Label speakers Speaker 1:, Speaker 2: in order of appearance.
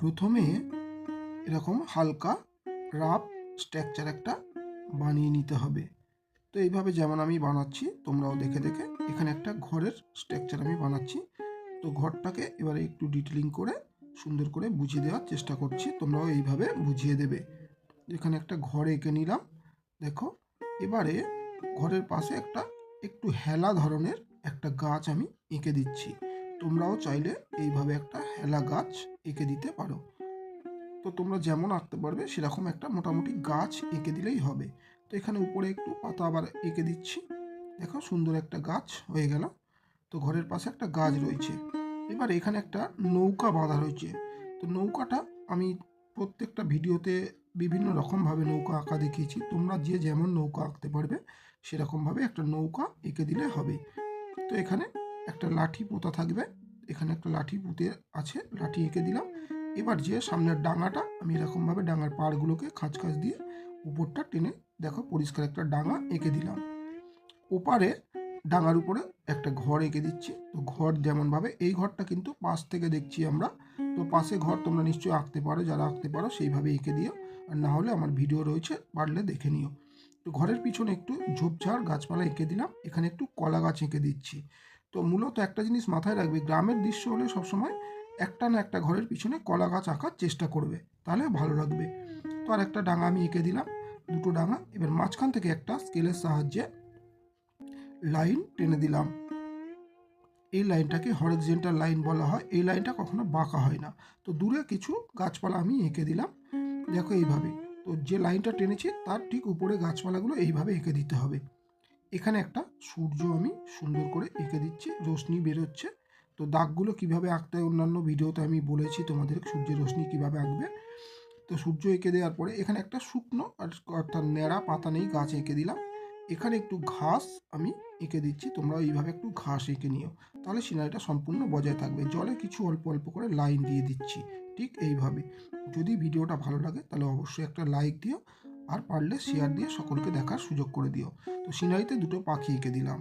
Speaker 1: প্রথমে এরকম হালকা, রাফ স্ট্রাকচার একটা বানিয়ে নিতে হবে। তো এইভাবে যেমন আমি বানাচ্ছি, তোমরাও দেখে দেখে এখানে একটা ঘরের স্ট্রাকচার আমি বানাচ্ছি। তো ঘরটাকে এবারে একটু ডিটেলিং করে, সুন্দর করে বুঝিয়ে দেওয়ার চেষ্টা করছি। তোমরাও এইভাবে বুঝিয়ে দেবে। এখানে একটা ঘর এঁকে নিলাম, দেখো। এবারে ঘরের পাশে একটা, একটু হেলা ধরনের একটা গাছ আমি এঁকে দিচ্ছি। তোমরাও চাইলে এইভাবে একটা হেলা গাছ এঁকে দিতে পারো। তো তোমরা যেমন আঁকতে পারবে, সেরকম একটা মোটামুটি গাছ এঁকে দিলেই হবে। তো এখানে উপরে একটু পাতা আবার এঁকে দিচ্ছি। দেখো, সুন্দর একটা গাছ হয়ে গেল। তো ঘরের পাশে একটা গাছ রয়েছে। এবার এখানে একটা নৌকা বাঁধা রয়েছে। তো নৌকাটা আমি প্রত্যেকটা ভিডিওতে বিভিন্ন রকমভাবে নৌকা আঁকা দেখিয়েছি। তোমরা যে যেমন নৌকা আঁকতে পারবে, সেরকমভাবে একটা নৌকা এঁকে দিলে হবে। তো এখানে একটা লাঠি পোতা থাকবে। এখানে একটা লাঠি পুঁতে আছে, লাঠি এঁকে দিলাম। এবার যে সামনের ডাঙাটা, আমি এরকমভাবে ডাঙার পাড়গুলোকে খাঁচ খাঁচ দিয়ে উপরটা টেনে দেখো পরিষ্কার একটা ডাঙা এঁকে দিলাম। ওপারে ডাঙার উপরে একটা ঘর এঁকে দিচ্ছি। তো ঘর যেমনভাবে, এই ঘরটা কিন্তু পাশ থেকে দেখছি আমরা। তো পাশে ঘর তোমরা নিশ্চয়ই আঁকতে পারো, যারা আঁকতে পারো সেইভাবে এঁকে দিও। আর না হলে আমার ভিডিও রয়েছে, পারলে দেখে নিও। তো ঘরের পিছনে একটু ঝোপঝাড় গাছপালা এঁকে দিলাম। এখানে একটু কলা গাছ এঁকে দিচ্ছি। তো মূলত একটা জিনিস মাথায় রাখবে, গ্রামের দৃশ্য হলে সবসময় একটা না একটা ঘরের পিছনে কলা গাছ আঁকার চেষ্টা করবে, তাহলে ভালো লাগবে। তো আর একটা ডাঙা আমি এঁকে দিলাম, দুটো ডাঙা, এবার মাঝখান থেকে একটা স্কেলের সাহায্যে লাইন টেনে দিলাম। এই লাইনটাকে হরিজেন্টাল লাইন বলা হয়, এই লাইনটা কখনো বাঁকা হয় না। তো দূরে কিছু গাছপালা আমি এঁকে দিলাম, দেখো এইভাবে। তো যে লাইনটা টেনেছি, তার ঠিক উপরে গাছপালাগুলো এইভাবে এঁকে দিতে হবে। এখানে একটা সূর্য আমি সুন্দর করে এঁকে দিচ্ছি, রোশনি বেরোচ্ছে। তো দাগগুলো কীভাবে আঁকতে হয় অন্যান্য ভিডিওতে আমি বলেছি তোমাদের সূর্যের রোশনি কীভাবে আঁকবে। তো সূর্য এঁকে দেওয়ার পরে এখানে একটা শুকনো অর্থাৎ ন্যাড়া পাতা নেই, গাছ এঁকে দিলাম। এখানে একটু ঘাস আমি এঁকে দিচ্ছি তোমরা এইভাবে একটু ঘাস এঁকে নিও। তাহলে সিনারিটা সম্পূর্ণ বজায় থাকবে। জলে কিছু অল্প অল্প করে লাইন দিয়ে দিচ্ছি, ঠিক এইভাবে। যদি ভিডিওটা ভালো লাগে তাহলে অবশ্যই একটা লাইক দিও আর পারলে শেয়ার দিয়ে সকলকে দেখার সুযোগ করে দিও। তো সিনারিতে দুটো পাখি এঁকে দিলাম।